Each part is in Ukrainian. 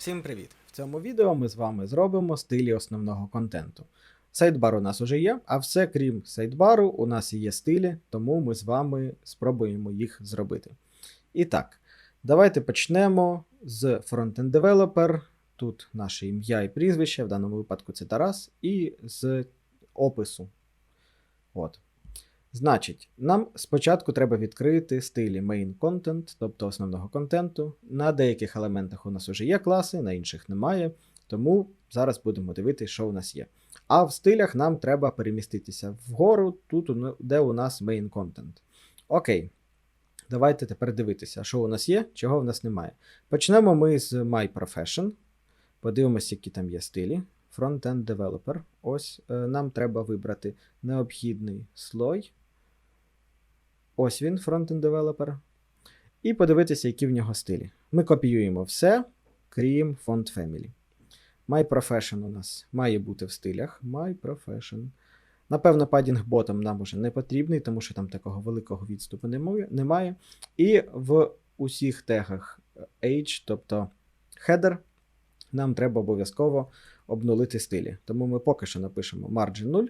Всім привіт! В цьому відео ми з вами зробимо стилі основного контенту. Сайдбар у нас уже є, а все крім сайдбару, у нас є стилі, тому ми з вами спробуємо їх зробити. І так, давайте почнемо з Frontend Developer. Тут наше ім'я і прізвище, в даному випадку це Тарас, і з опису. От. Значить, нам спочатку треба відкрити стилі main content, тобто основного контенту. На деяких елементах у нас вже є класи, на інших немає. Тому зараз будемо дивитися, що у нас є. А в стилях нам треба переміститися вгору, тут, де у нас main content. Окей. Давайте тепер дивитися, що у нас є, чого в нас немає. Почнемо ми з My Profession. Подивимося, які там є стилі. Frontend Developer. Ось е, нам треба вибрати необхідний слой. Ось він, Frontend Developer. І подивитися, які в нього стилі. Ми копіюємо все, крім Font Family. My Profession у нас має бути в стилях. My Profession. Напевно, padding bottom нам уже не потрібний, тому що там такого великого відступу немає-. І в усіх тегах Age, тобто header, нам треба обов'язково обнулити стилі. Тому ми поки що напишемо margin 0,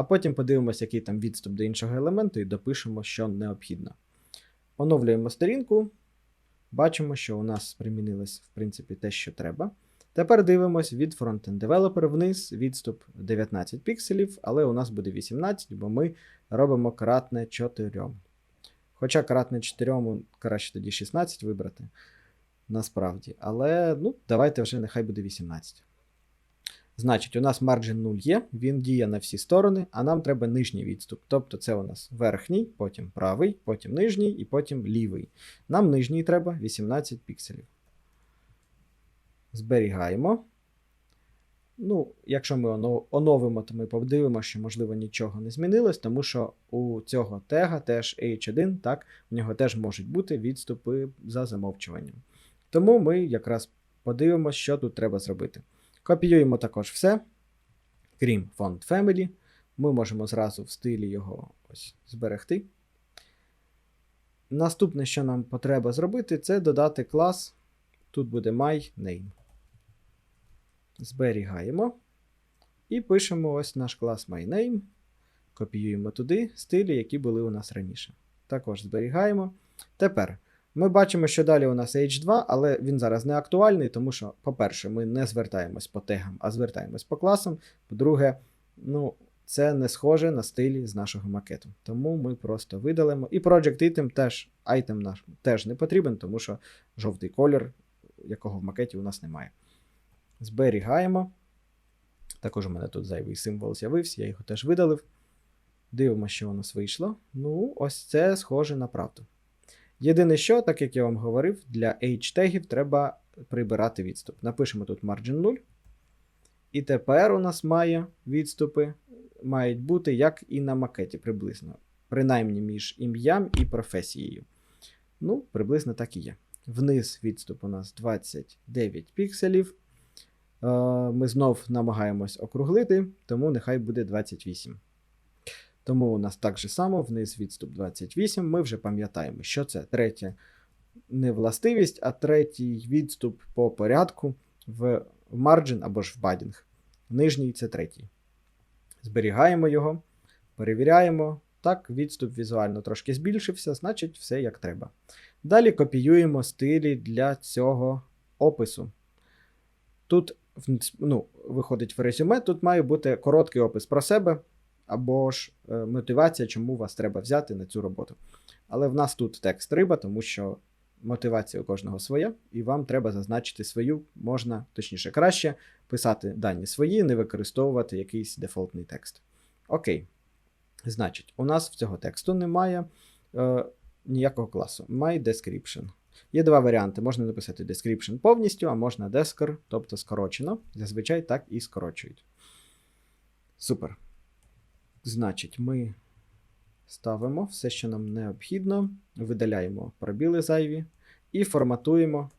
а потім подивимося, який там відступ до іншого елементу, і допишемо, що необхідно. Оновлюємо сторінку. Бачимо, що у нас примінилось, в принципі, те, що треба. Тепер дивимось від Frontend Developer вниз, відступ 19 пікселів, але у нас буде 18, бо ми робимо кратне 4. Хоча кратне 4 краще тоді 16 вибрати. Насправді. Але ну, давайте вже нехай буде 18. Значить, у нас margin 0 є, він діє на всі сторони, а нам треба нижній відступ. Тобто це у нас верхній, потім правий, потім нижній і потім лівий. Нам нижній треба 18 пікселів. Зберігаємо. Ну, якщо ми оновимо, то ми подивимося, що, можливо, нічого не змінилось, тому що у цього тега теж H1, так, в нього теж можуть бути відступи за замовчуванням. Тому ми якраз подивимося, що тут треба зробити. Копіюємо також все, крім Font Family. Ми можемо зразу в стилі його ось зберегти. Наступне, що нам потреба зробити, це додати клас. Тут буде my name. Зберігаємо. І пишемо ось наш клас myName. Копіюємо туди стилі, які були у нас раніше. Також зберігаємо. Тепер ми бачимо, що далі у нас H2, але він зараз не актуальний, тому що, по-перше, ми не звертаємось по тегам, а звертаємось по класам. По-друге, ну, це не схоже на стилі з нашого макету. Тому ми просто видалимо. І Project Item теж, item наш теж не потрібен, тому що жовтий колір, якого в макеті у нас немає. Зберігаємо. Також у мене тут зайвий символ з'явився, я його теж видалив. Дивимося, що у нас вийшло. Ну, ось це схоже на правду. Єдине, що, так як я вам говорив, для H-тегів треба прибирати відступ. Напишемо тут margin 0. І тепер у нас має відступи мають бути як і на макеті приблизно. Принаймні між ім'ям і професією. Ну, приблизно так і є. Вниз відступ у нас 29 пікселів. Е, Ми знов намагаємось округлити, тому нехай буде 28. Тому у нас так же само вниз відступ 28. Ми вже пам'ятаємо, що це третя не властивість, а третій відступ по порядку в margin або ж в бадінг. Нижній це третій. Зберігаємо його, перевіряємо. Так, відступ візуально трошки збільшився, значить, все як треба. Далі копіюємо стилі для цього опису. Тут ну, виходить в резюме, тут має бути короткий опис про себе, або ж е, мотивація, чому вас треба взяти на цю роботу. Але в нас тут текст риба, тому що мотивація у кожного своя, і вам треба зазначити свою, можна, точніше, краще писати дані свої, не використовувати якийсь дефолтний текст. Окей. Значить, у нас в цього тексту немає е, ніякого класу. My description. Є два варіанти. Можна написати description повністю, а можна deskr, тобто скорочено. Зазвичай так і скорочують. Супер. Значить, ми ставимо все, що нам необхідно, видаляємо пробіли зайві і форматуємо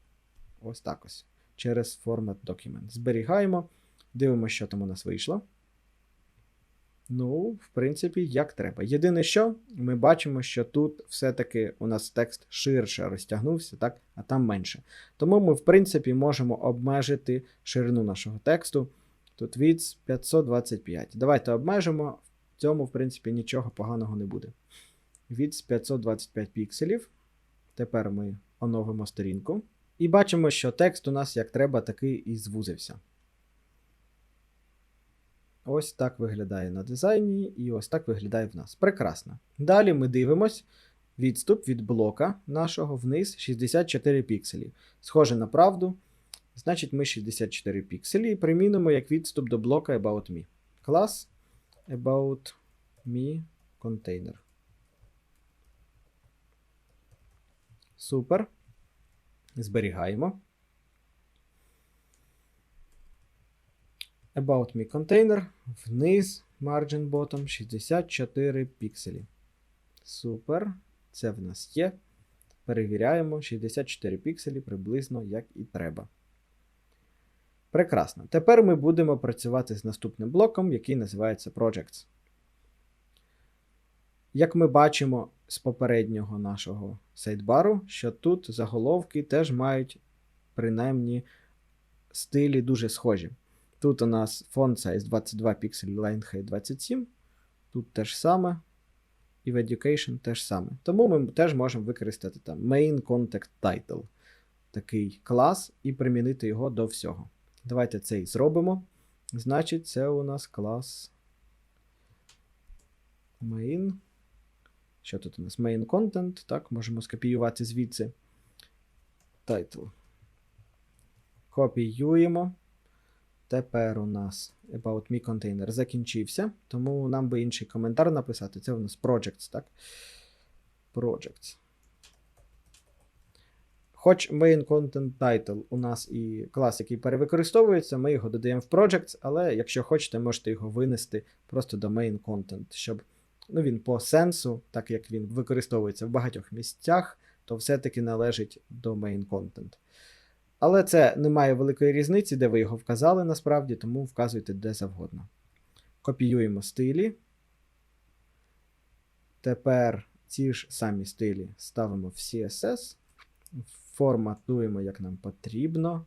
ось так ось через Format Document. Зберігаємо, дивимося, що там у нас вийшло. Ну, в принципі, як треба. Єдине, що ми бачимо, що тут все-таки у нас текст ширше розтягнувся, так, а там менше. Тому ми, в принципі, можемо обмежити ширину нашого тексту. Тут від 525. Давайте обмежимо. Цьому, в принципі, нічого поганого не буде. Від 525 пікселів. Тепер ми оновимо сторінку. І бачимо, що текст у нас як треба, такий і звузився. Ось так виглядає на дизайні, і ось так виглядає в нас. Прекрасно. Далі ми дивимось відступ від блока нашого вниз 64 пікселі. Схоже на правду. Значить, ми 64 пікселі і примінимо як відступ до блока About Me. Клас About Me Container. Супер. Зберігаємо. About Me Container. Вниз margin bottom 64 пікселі. Супер. Це в нас є. Перевіряємо 64 пікселі приблизно як і треба. Прекрасно. Тепер ми будемо працювати з наступним блоком, який називається Projects. Як ми бачимо з попереднього нашого сайдбару, що тут заголовки теж мають принаймні стилі дуже схожі. Тут у нас font size 22 піксель, line height 27. Тут те ж саме. І в Education теж саме. Тому ми теж можемо використати там main contact title, такий клас, і примінити його до всього. Давайте це і зробимо. Значить, це у нас клас main. Що тут у нас? Main content. Так, можемо скопіювати звідси. Title. Копіюємо. Тепер у нас About Me Container закінчився, тому нам би інший коментар написати. Це у нас Projects, так? Projects. Хоч main content title у нас і клас, який перевикористовується, ми його додаємо в Projects, але якщо хочете, можете його винести просто до main content, щоб ну, він по сенсу, так як він використовується в багатьох місцях, то все-таки належить до main content. Але це не має великої різниці, де ви його вказали насправді, тому вказуйте де завгодно. Копіюємо стилі. Тепер ці ж самі стилі ставимо в CSS, форматуємо, як нам потрібно.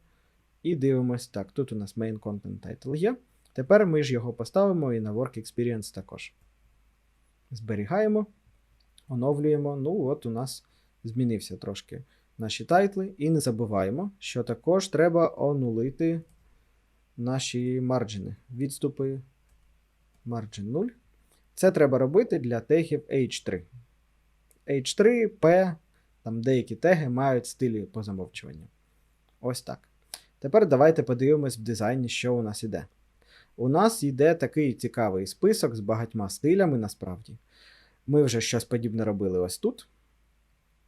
І дивимось так. Тут у нас main content title є. Тепер ми ж його поставимо і на Work Experience також. Зберігаємо, оновлюємо. Ну, от у нас змінився трошки наші тайтли. І не забуваємо, що також треба онулити наші марджини. Відступи margin 0. Це треба робити для тегів H3. H3, P, там деякі теги мають стилі по замовчуванню. Ось так. Тепер давайте подивимось в дизайні, що у нас іде. У нас йде такий цікавий список з багатьма стилями, насправді. Ми вже щось подібне робили ось тут.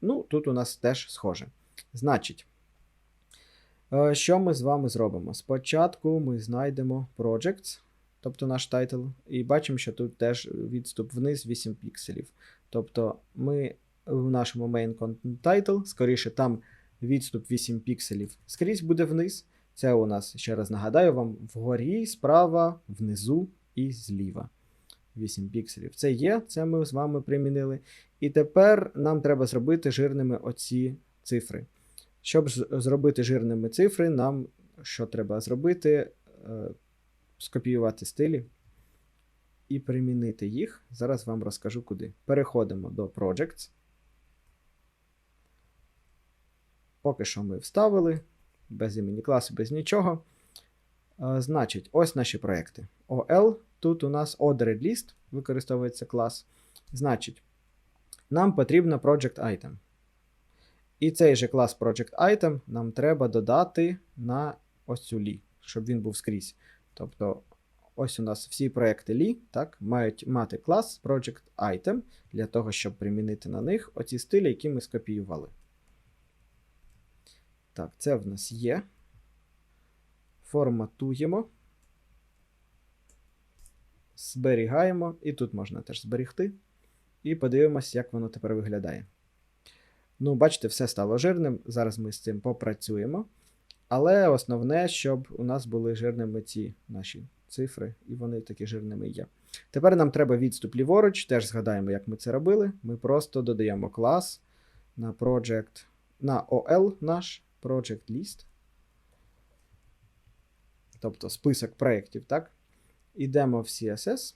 Ну, тут у нас теж схоже. Значить, е, що ми з вами зробимо? Спочатку ми знайдемо Projects, тобто наш тайтл, і бачимо, що тут теж відступ вниз 8 пікселів. Тобто ми в нашому main content title, скоріше, там відступ 8 пікселів скрізь буде вниз. Це у нас, ще раз нагадаю вам, вгорі, справа, внизу і зліва. 8 пікселів. Це є, це ми з вами примінили. І тепер нам треба зробити жирними оці цифри. Щоб зробити жирними цифри, нам що треба зробити? Е, скопіювати стилі і примінити їх. Зараз вам розкажу куди. Переходимо до Projects. Поки що ми вставили, без імені класу, без нічого. Е, значить, ось наші проекти. OL. Тут у нас ordered list, використовується клас. Значить, нам потрібно Project Item. І цей же клас Project Item нам треба додати на ось цю лі, щоб він був скрізь. Тобто, ось у нас всі проекти лі так, мають мати клас Project Item для того, щоб примінити на них оці стилі, які ми скопіювали. Так, це в нас є. Форматуємо. Зберігаємо. І тут можна теж зберігти. І подивимось, як воно тепер виглядає. Ну, бачите, все стало жирним. Зараз ми з цим попрацюємо. Але основне, щоб у нас були жирними ці наші цифри, і вони такі жирними є. Тепер нам треба відступ ліворуч, теж згадаємо, як ми це робили. Ми просто додаємо клас на project, на OL наш project list. Тобто список проєктів, так? Ідемо в CSS.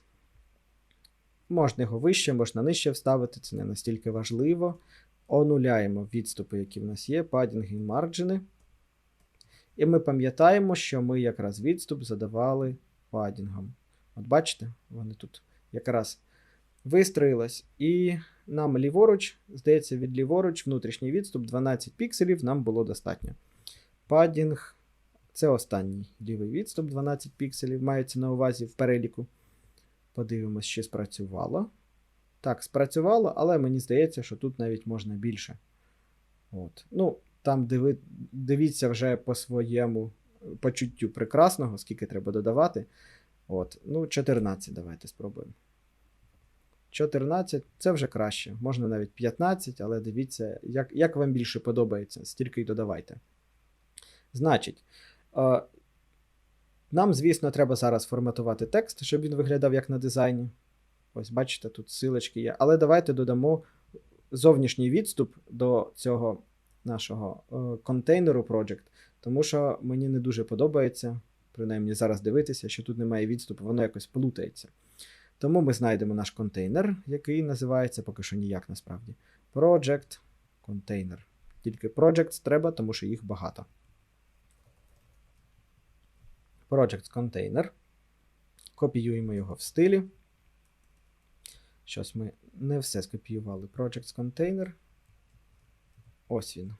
Можна його вище, можна нижче вставити, це не настільки важливо. Онуляємо відступи, які в нас є, падінги і марджини. І ми пам'ятаємо, що ми якраз відступ задавали падінгом. От бачите, вони тут якраз вистроїлись. І нам ліворуч, здається, від ліворуч внутрішній відступ 12 пікселів нам було достатньо. Падінг це останній лівий відступ 12 пікселів, мається на увазі в переліку. Подивимось, чи спрацювало. Так, спрацювало, але мені здається, що тут навіть можна більше. От. Ну, там диви, дивіться вже по своєму почуттю прекрасного, скільки треба додавати. От. Ну, 14 давайте спробуємо. 14 це вже краще. Можна навіть 15, але дивіться, як, як вам більше подобається, стільки й додавайте. Значить, е, нам, звісно, треба зараз форматувати текст, щоб він виглядав як на дизайні. Ось, бачите, тут силочки є. Але давайте додамо зовнішній відступ до цього нашого е, контейнеру Project, тому що мені не дуже подобається, принаймні зараз дивитися, що тут немає відступу, воно якось плутається. Тому ми знайдемо наш контейнер, який називається поки що ніяк насправді. Project Container. Тільки Projects треба, тому що їх багато. Project Container. Копіюємо його в стилі. Щось ми не все скопіювали. Project Container. Ось він.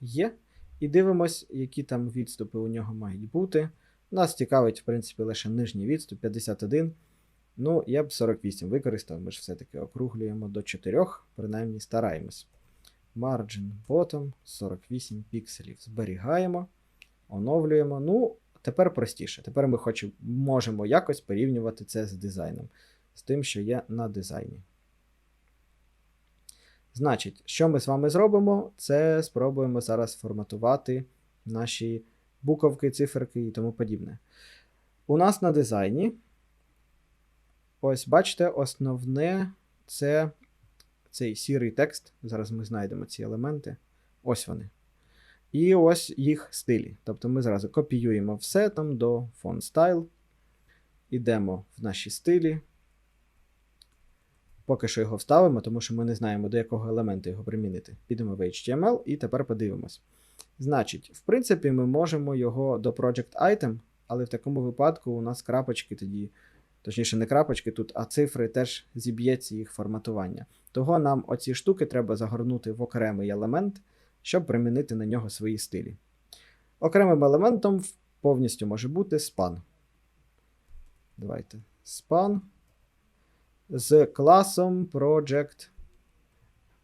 Є. І дивимось, які там відступи у нього мають бути. Нас цікавить, в принципі, лише нижній відступ 51. Ну, я б 48 використав, ми ж все-таки округлюємо до 4, принаймні стараємось. Margin bottom 48 пікселів. Зберігаємо, оновлюємо. Ну, тепер простіше. Тепер ми хочемо, можемо якось порівнювати це з дизайном, з тим, що є на дизайні. Значить, що ми з вами зробимо? Це спробуємо зараз форматувати наші буковки, циферки і тому подібне. У нас на дизайні. Ось, бачите, основне це цей сірий текст. Зараз ми знайдемо ці елементи. Ось вони. І ось їх стилі. Тобто ми зразу копіюємо все там до font style. Ідемо в наші стилі. Поки що його вставимо, тому що ми не знаємо, до якого елементу його примінити. Підемо в HTML і тепер подивимось. Значить, в принципі, ми можемо його до Project Item, але в такому випадку у нас крапочки тоді, точніше, не крапочки тут, а цифри теж зіб'ється їх форматування. Того нам оці штуки треба загорнути в окремий елемент, щоб примінити на нього свої стилі. Окремим елементом повністю може бути span. Давайте. Span з класом Project.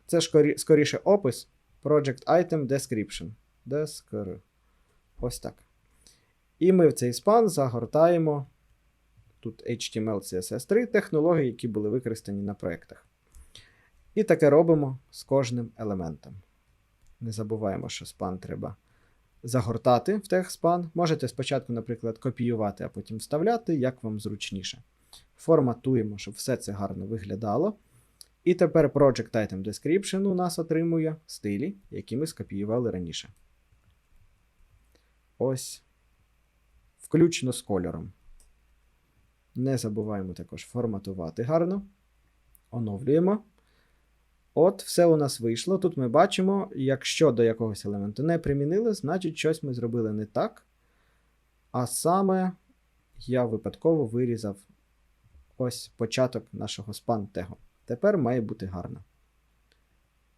Це скорі, скоріше опис Project Item Description. Descr. Ось так. І ми в цей спан загортаємо тут HTML, CSS 3 технології, які були використані на проєктах. І таке робимо з кожним елементом. Не забуваємо, що спан треба загортати в техспан. Можете спочатку, наприклад, копіювати, а потім вставляти, як вам зручніше. Форматуємо, щоб все це гарно виглядало. І тепер Project Item Description у нас отримує стилі, які ми скопіювали раніше. Ось. Включно з кольором. Не забуваємо також форматувати гарно. Оновлюємо. От, все у нас вийшло. Тут ми бачимо, якщо до якогось елементу не примінили, значить щось ми зробили не так. А саме я випадково вирізав ось початок нашого span тегу. Тепер має бути гарно.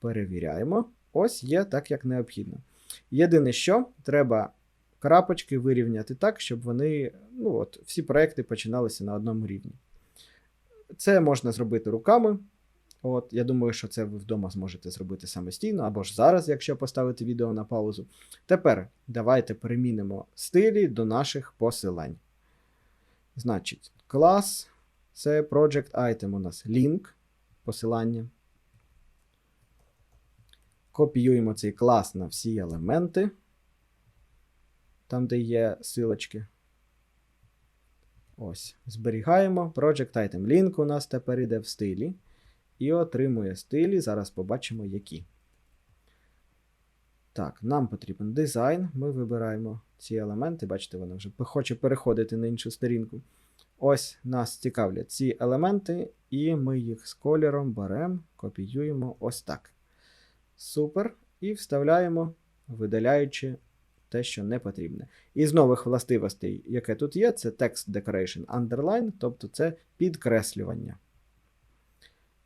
Перевіряємо. Ось є так, як необхідно. Єдине, що треба крапочки вирівняти так, щоб вони, ну от, всі проекти починалися на одному рівні. Це можна зробити руками. От, Я думаю, що це ви вдома зможете зробити самостійно, або ж зараз, якщо поставити відео на паузу. Тепер давайте перемінимо стилі до наших посилань. Значить, клас це Project Item у нас link, посилання. Копіюємо цей клас на всі елементи, там, де є силочки. Ось, зберігаємо. Project Item Link у нас тепер іде в стилі. І отримує стилі. Зараз побачимо, які. Так, нам потрібен дизайн. Ми вибираємо ці елементи. Бачите, вона вже хоче переходити на іншу сторінку. Ось нас цікавлять ці елементи, і ми їх з кольором беремо, копіюємо ось так. Супер. І вставляємо, видаляючи те, що не потрібне. Із нових властивостей, яке тут є, це Text Decoration Underline, тобто це підкреслювання.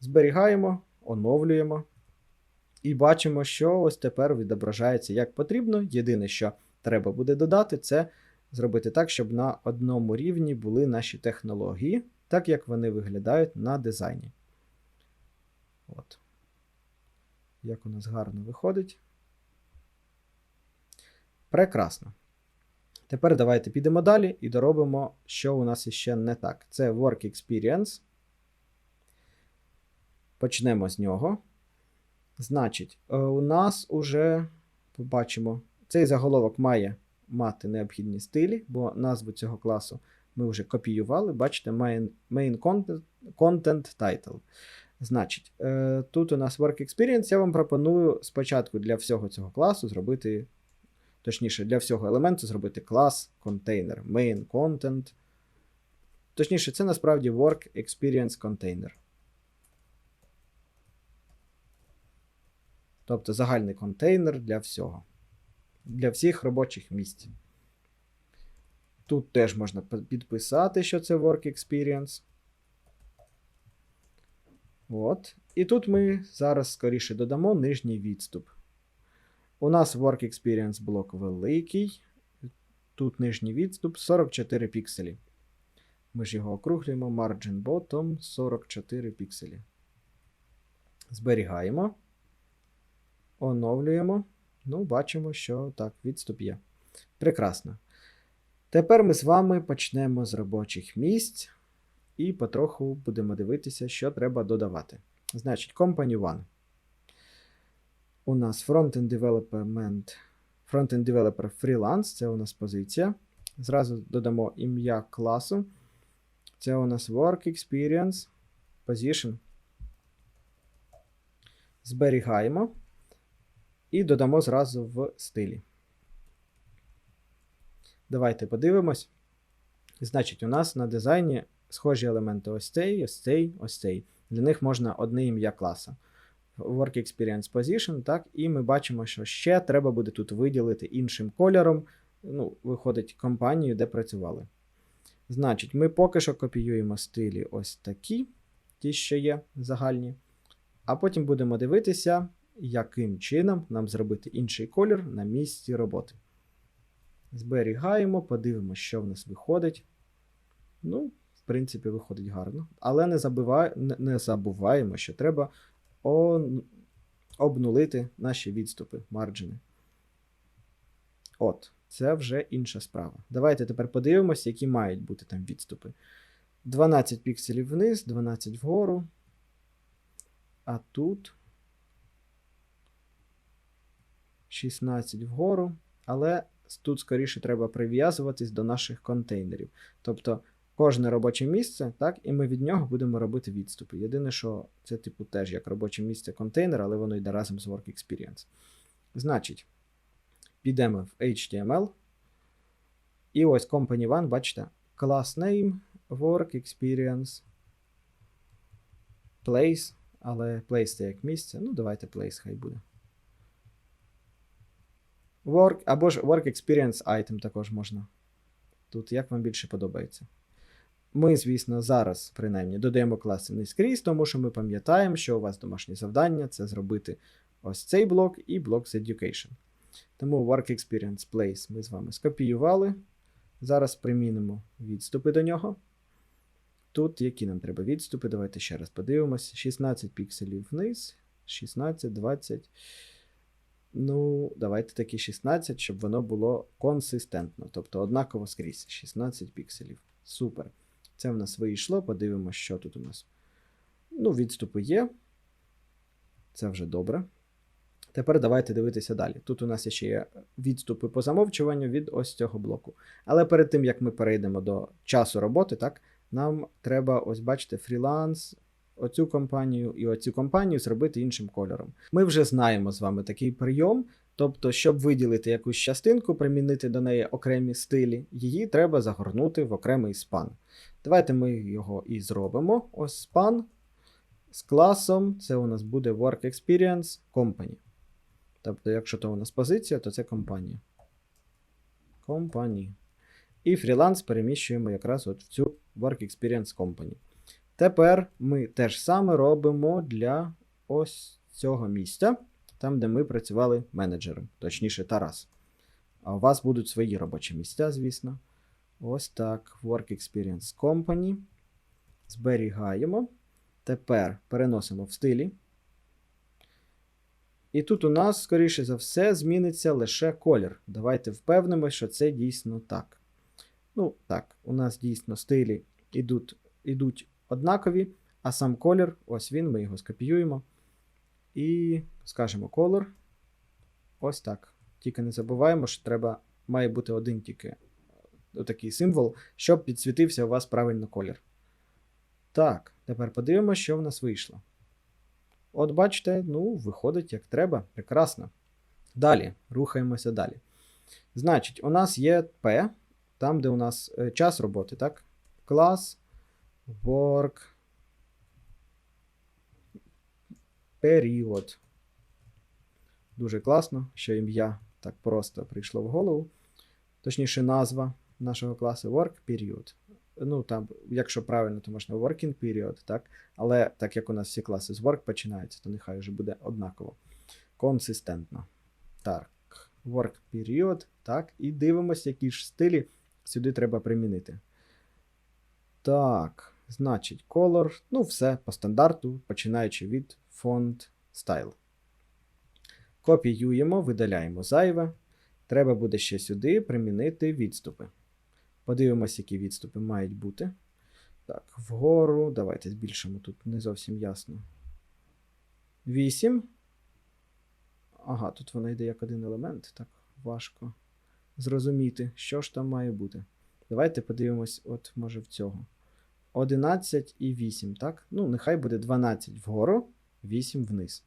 Зберігаємо, оновлюємо. І бачимо, що ось тепер відображається як потрібно. Єдине, що треба буде додати, це зробити так, щоб на одному рівні були наші технології, так як вони виглядають на дизайні. От. Як у нас гарно виходить. Прекрасно. Тепер давайте підемо далі і доробимо, що у нас іще не так. Це Work Experience. Почнемо з нього. Значить, е, у нас уже побачимо, цей заголовок має мати необхідні стилі, бо назву цього класу ми вже копіювали. Бачите, main, main content, content title. Значить, е, тут у нас Work Experience. Я вам пропоную спочатку для всього цього класу зробити, точніше, для всього елементу зробити клас, контейнер, main content. Точніше, це насправді Work Experience Container. Тобто загальний контейнер для всього. Для всіх робочих місць. Тут теж можна підписати, що це Work Experience. От. І тут ми зараз скоріше додамо нижній відступ. У нас Work Experience блок великий. Тут нижній відступ 44 пікселі. Ми ж його округлюємо. Margin bottom 44 пікселі. Зберігаємо. Оновлюємо. Ну, бачимо, що так, відступ є. Прекрасно. Тепер ми з вами почнемо з робочих місць і потроху будемо дивитися, що треба додавати. Значить, Company One. У нас Frontend Development, Frontend Developer Freelance, це у нас позиція. Зразу додамо ім'я класу. Це у нас Work Experience Position. Зберігаємо. І додамо зразу в стилі. Давайте подивимось. Значить, у нас на дизайні схожі елементи ось цей, ось цей, ось цей. Для них можна одне ім'я класа. Work Experience Position, так, і ми бачимо, що ще треба буде тут виділити іншим кольором. Ну, Виходить, компанію, де працювали. Значить, ми поки що копіюємо стилі ось такі, ті, що є загальні. А потім будемо дивитися, яким чином нам зробити інший колір на місці роботи. Зберігаємо, подивимося, що в нас виходить. Ну, в принципі, виходить гарно. Але не, забувай, не забуваємо, що треба обнулити наші відступи, марджини. От, це вже інша справа. Давайте тепер подивимося, які мають бути там відступи. 12 пікселів вниз, 12 вгору. А тут 16 вгору. Але тут скоріше треба прив'язуватись до наших контейнерів. Тобто кожне робоче місце, так, і ми від нього будемо робити відступи. Єдине, що це, типу, теж як робоче місце контейнер, але воно йде разом з Work Experience. Значить, підемо в HTML. І ось Company One, бачите, class name, Work Experience, Place, але place це як місце. Ну, давайте place хай буде. Work, або ж Work Experience Item також можна. Тут як вам більше подобається. Ми, звісно, зараз, принаймні, додаємо класи не скрізь, тому що ми пам'ятаємо, що у вас домашнє завдання це зробити ось цей блок і блок з Education. Тому Work Experience Place ми з вами скопіювали. Зараз примінимо відступи до нього. Тут які нам треба відступи? Давайте ще раз подивимося. 16 пікселів вниз, 16, 20. Ну, давайте такі 16, щоб воно було консистентно. Тобто однаково скрізь. 16 пікселів. Супер. Це в нас вийшло. Подивимося, що тут у нас. Ну, відступи є. Це вже добре. Тепер давайте дивитися далі. Тут у нас ще є відступи по замовчуванню від ось цього блоку. Але перед тим як ми перейдемо до часу роботи, так, нам треба, ось бачите, фріланс, оцю компанію і оцю компанію зробити іншим кольором. Ми вже знаємо з вами такий прийом. Тобто, щоб виділити якусь частинку, примінити до неї окремі стилі, її треба загорнути в окремий спан. Давайте ми його і зробимо. Ось спан з класом. Це у нас буде Work Experience Company. Тобто, якщо то у нас позиція, то це компанія. Компанії. І фріланс переміщуємо якраз от в цю Work Experience Company. Тепер ми те ж саме робимо для ось цього місця, там, де ми працювали менеджером, точніше, Тарас. А у вас будуть свої робочі місця, звісно. Ось так. Work Experience Company. Зберігаємо. Тепер переносимо в стилі. І тут у нас, скоріше за все, зміниться лише колір. Давайте впевнимося, що це дійсно так. Ну, так, у нас дійсно стилі ідуть, ідуть однакові, а сам колір, ось він, ми його скопіюємо. І скажемо color. Ось так. Тільки не забуваємо, що треба, має бути один тільки отакий символ, щоб підсвітився у вас правильно колір. Так, тепер подивимося, що в нас вийшло. От бачите, ну, виходить як треба. Прекрасно. Далі, рухаємося далі. Значить, у нас є P, там, де у нас е, час роботи, так? Клас, work, період. Дуже класно, що ім'я так просто прийшло в голову. Точніше, назва нашого класу Work Period. Ну, там, якщо правильно, то можна Working Period, так? Але так як у нас всі класи з Work починаються, то нехай вже буде однаково. Консистентно. Так, Work Period. Так, і дивимося, які ж стилі сюди треба примінити. Так, значить, color. Ну, все по стандарту, починаючи від font style. Копіюємо, видаляємо зайве. Треба буде ще сюди примінити відступи. Подивимося, які відступи мають бути. Так, вгору. Давайте збільшимо тут не зовсім ясно. 8. Ага, тут вона йде як один елемент. Так, важко зрозуміти, що ж там має бути. Давайте подивимось, от, може, в цього. 11 і 8, так? Ну, нехай буде 12 вгору, 8 вниз.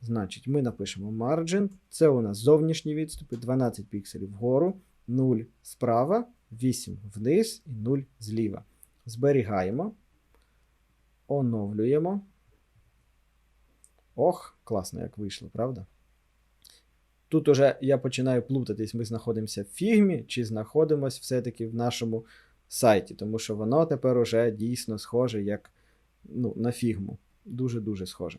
Значить, ми напишемо margin. Це у нас зовнішні відступи, 12 пікселів вгору, 0 справа, 8 вниз і 0 зліва. Зберігаємо. Оновлюємо. Ох, класно, як вийшло, правда? Тут уже я починаю плутатись, ми знаходимося в фігмі, чи знаходимося все-таки в нашому сайті, тому що воно тепер уже дійсно схоже як ну, на фігму. Дуже-дуже схоже.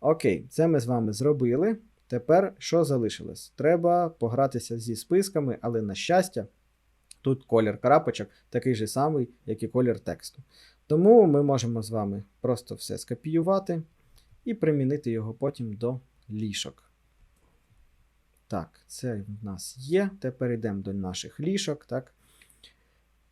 Окей, це ми з вами зробили. Тепер що залишилось? Треба погратися зі списками, але, на щастя, тут колір крапочок такий же самий, як і колір тексту. Тому ми можемо з вами просто все скопіювати і примінити його потім до лішок. Так, це в нас є. Тепер йдемо до наших лішок. так.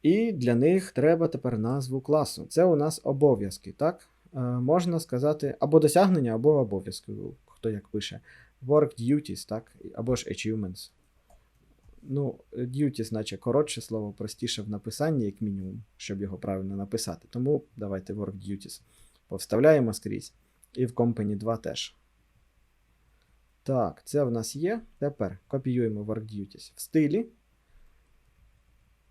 І для них треба тепер назву класу. Це у нас обов'язки, так? Е, можна сказати, або досягнення, або обов'язки, хто як пише. Work duties, так? Або ж achievements. Ну, duties, наче коротше слово, простіше в написанні, як мінімум, щоб його правильно написати. Тому давайте work duties. Повставляємо скрізь. І в Company 2 теж. Так, це в нас є. Тепер копіюємо work duties в стилі.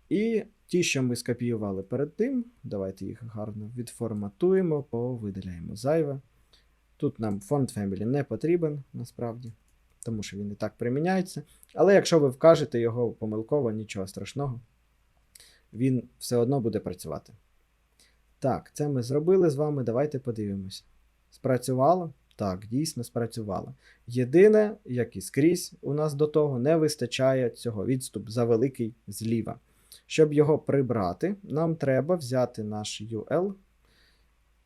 І ті, що ми скопіювали перед тим, давайте їх гарно відформатуємо, повидаляємо зайве. Тут нам font family не потрібен, насправді, тому що він і так приміняється. Але якщо ви вкажете його помилково, нічого страшного, він все одно буде працювати. Так, це ми зробили з вами. Давайте подивимося. Спрацювало? Так, дійсно спрацювало. Єдине, як і скрізь у нас до того, не вистачає цього відступ за великий зліва. Щоб його прибрати, нам треба взяти наш UL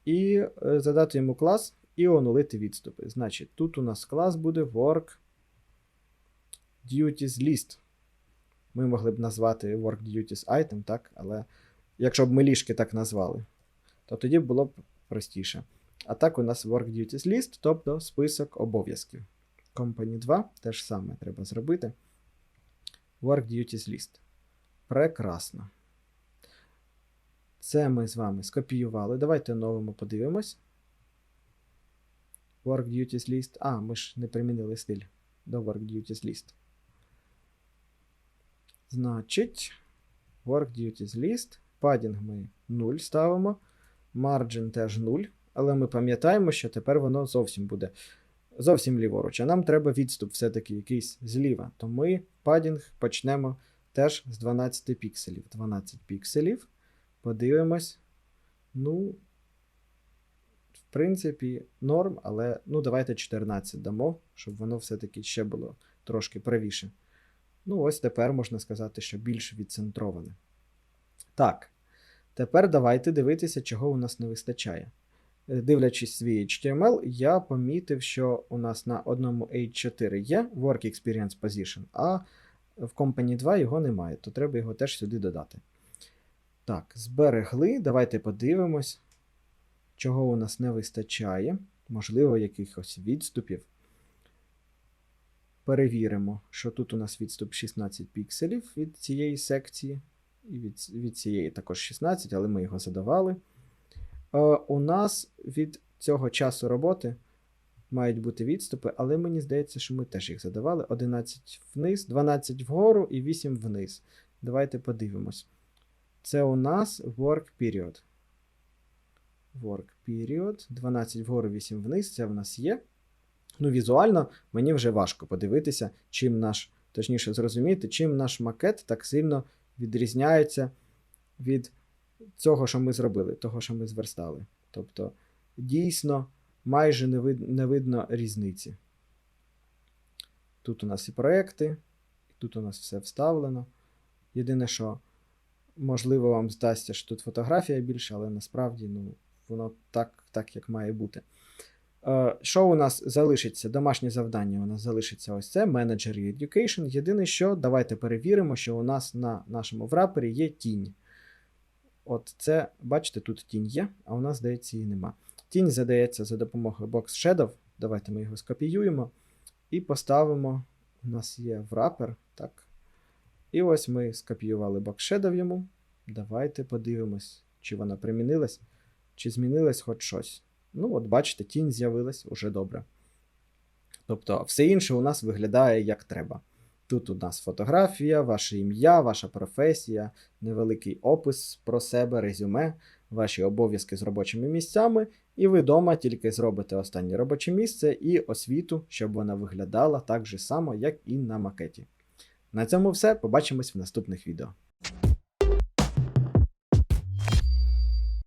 і е, задати йому клас і онулити відступи. Значить, тут у нас клас буде work duties list. Ми могли б назвати work duties item, так? але якщо б ми ліжки так назвали, то тоді було б простіше. А так у нас work duties list, тобто список обов'язків. Company 2 те ж саме треба зробити. Work Duties List. Прекрасно. Це ми з вами скопіювали. Давайте новому подивимось. Work Duties List. А, ми ж не примінили стиль до Work Duties List. Значить, Work Duties List. Padding ми 0 ставимо. Margin теж 0. Але ми пам'ятаємо, що тепер воно зовсім буде зовсім ліворуч. А нам треба відступ все-таки якийсь зліва. То ми падінг почнемо теж з 12 пікселів. 12 пікселів. Подивимось. Ну, в принципі, норм, але ну, давайте 14 дамо, щоб воно все-таки ще було трошки правіше. Ну, ось тепер можна сказати, що більш відцентроване. Так. Тепер давайте дивитися, чого у нас не вистачає. Е, Дивлячись свій HTML, я помітив, що у нас на одному H4 є Work Experience Position, а в Company 2 його немає, то треба його теж сюди додати. Так, зберегли. Давайте подивимось, чого у нас не вистачає. Можливо, якихось відступів. Перевіримо, що тут у нас відступ 16 пікселів від цієї секції. І від, від цієї також 16, але ми його задавали. Е, у нас від цього часу роботи мають бути відступи, але мені здається, що ми теж їх задавали. 11 вниз, 12 вгору і 8 вниз. Давайте подивимось. Це у нас work period. Work period. 12 вгору, 8 вниз. Це в нас є. Ну, візуально мені вже важко подивитися, чим наш, точніше зрозуміти, чим наш макет так сильно відрізняється від цього, що ми зробили, того, що ми зверстали. Тобто, дійсно, майже не, вид, не видно різниці. Тут у нас і проекти, тут у нас все вставлено. Єдине, що, можливо, вам здасться, що тут фотографія більше, але насправді ну, воно так, так як має бути. Е, Що у нас залишиться? Домашнє завдання у нас залишиться ось це Manager і Education. Єдине, що давайте перевіримо, що у нас на нашому врапері є тінь. От це, бачите, тут тінь є, а у нас, здається, її нема. Тінь задається за допомогою Box Shadow. Давайте ми його скопіюємо і поставимо. У нас є врапер. Так. І ось ми скопіювали Box Shadow йому. Давайте подивимось, чи вона примінилась, чи змінилось хоч щось. Ну, от бачите, тінь з'явилась уже добре. Тобто, все інше у нас виглядає як треба. Тут у нас фотографія, ваше ім'я, ваша професія, невеликий опис про себе, резюме, ваші обов'язки з робочими місцями, і ви вдома тільки зробите останнє робоче місце і освіту, щоб вона виглядала так же само, як і на макеті. На цьому все. Побачимось в наступних відео.